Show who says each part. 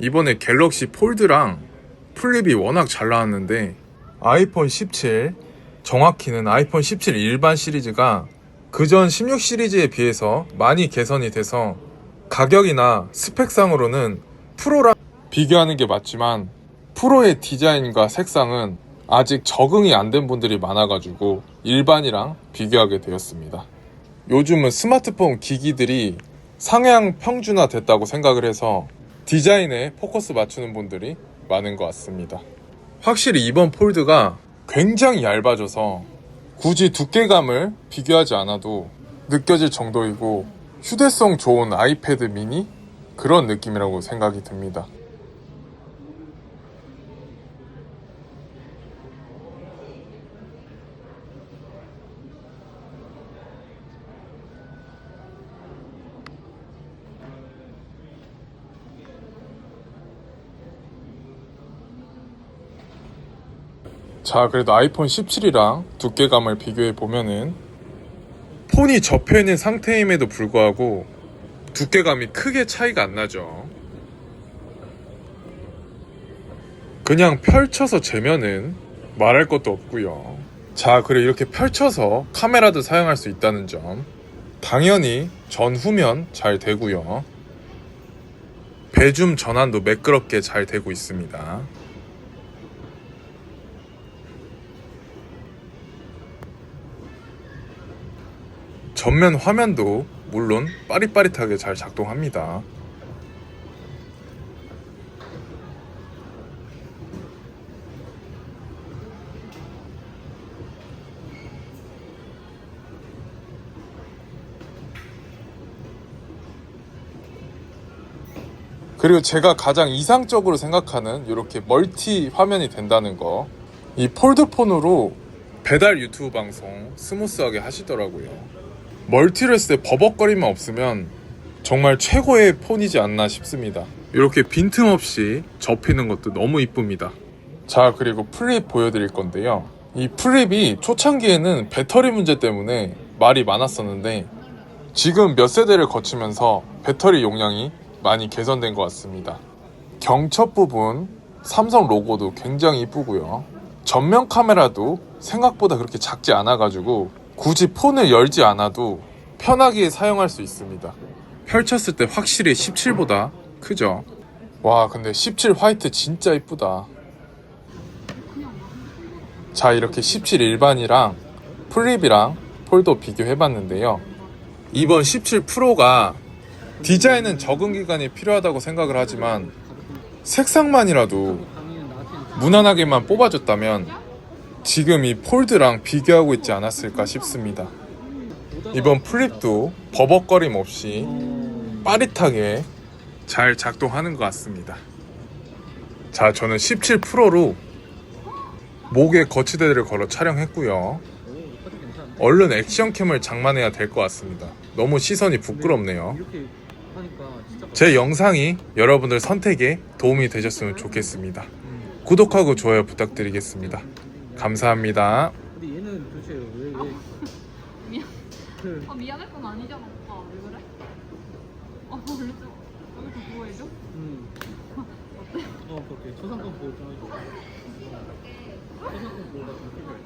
Speaker 1: 이번에 갤럭시 폴드랑 플립이 워낙 잘 나왔는데 아이폰 17 정확히는 아이폰 17 일반 시리즈가 그전 16 시리즈에 비해서 많이 개선이 돼서 가격이나 스펙상으로는 프로랑 비교하는 게 맞지만 프로의 디자인과 색상은 아직 적응이 안 된 분들이 많아가지고 일반이랑 비교하게 되었습니다. 요즘은 스마트폰 기기들이 상향 평준화 됐다고 생각을 해서 디자인에 포커스 맞추는 분들이 많은 것 같습니다. 확실히 이번 폴드가 굉장히 얇아져서 굳이 두께감을 비교하지 않아도 느껴질 정도이고 휴대성 좋은 아이패드 미니 그런 느낌이라고 생각이 듭니다. 자, 그래도 아이폰 17이랑 두께감을 비교해 보면은 폰이 접혀 있는 상태임에도 불구하고 두께감이 크게 차이가 안 나죠. 그냥 펼쳐서 재면은 말할 것도 없고요. 자, 그리고 이렇게 펼쳐서 카메라도 사용할 수 있다는 점. 당연히 전 후면 잘 되고요. 배줌 전환도 매끄럽게 잘 되고 있습니다. 전면 화면도 물론 빠릿빠릿하게 잘 작동합니다. 그리고 제가 가장 이상적으로 생각하는 이렇게 멀티 화면이 된다는 거. 이 폴드폰으로 배달 유튜브 방송 스무스하게 하시더라고요. 멀티를 했을 때 버벅거림만 없으면 정말 최고의 폰이지 않나 싶습니다. 이렇게 빈틈없이 접히는 것도 너무 이쁩니다. 자, 그리고 플립 보여드릴 건데요. 이 플립이 초창기에는 배터리 문제 때문에 말이 많았었는데 지금 몇 세대를 거치면서 배터리 용량이 많이 개선된 것 같습니다. 경첩 부분 삼성 로고도 굉장히 이쁘고요. 전면 카메라도 생각보다 그렇게 작지 않아 가지고 굳이 폰을 열지 않아도 편하게 사용할 수 있습니다. 펼쳤을 때 확실히 17보다 크죠? 와, 근데 17 화이트 진짜 이쁘다. 자, 이렇게 17 일반이랑 플립이랑 폴더 비교해봤는데요. 이번 17 프로가 디자인은 적응 기간이 필요하다고 생각을 하지만 색상만이라도 무난하게만 뽑아줬다면 지금 이 폴드랑 비교하고 있지 않았을까 싶습니다. 이번 플립도 버벅거림 없이 빠릿하게 잘 작동하는 것 같습니다. 자, 저는 17 프로로 목에 거치대를 걸어 촬영했고요. 얼른 액션캠을 장만해야 될 것 같습니다. 너무 시선이 부끄럽네요. 제 영상이 여러분들 선택에 도움이 되셨으면 좋겠습니다. 구독하고 좋아요 부탁드리겠습니다. 감사합니다.
Speaker 2: 근데 얘는 도대체 왜 왜?
Speaker 3: 미안.
Speaker 2: 그
Speaker 3: 아 미안할 건 아니잖아 오빠 왜 그래? 어 원래 좀 여기 좀 보호해줘?
Speaker 2: 음. 어 그렇게 초상권 보호 좀 해줘. 초상권 보호가 좀 필요해.